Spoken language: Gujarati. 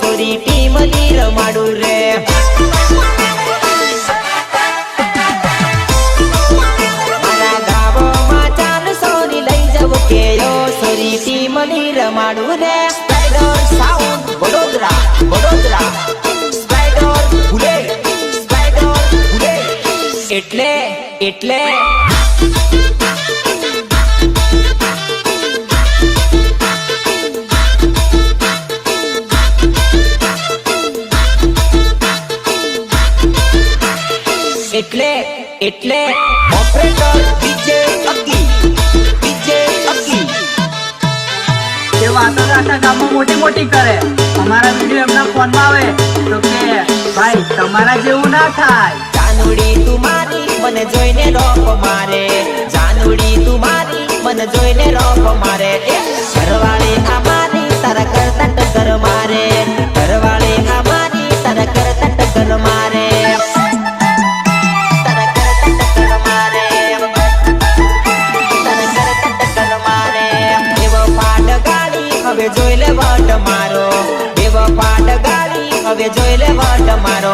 સોરી ટીમની રમાડું રે. મારા લઈ જવું કે સોરી ટીમની રમાડું રે. એટલે એટલે. એટલે એટલે. Operator DJ Aki DJ Aki એ વાતો તો આખા ગામમાં મોટી મોટી કરે. અમારા વીડિયો એમના ફોનમાં આવે. તો કે ભાઈ તમારા જેવું ના થાય. જાનુડી તું મારી મને જોઈને રોપ મારે. જાનુડી તું મારી મને જોઈને રોપ મારે. એ ઘરવાળી આ હવે જોઈ લે વટ મારો. એવો પાટ ગાડી હવે જોઈ લે વટ મારો.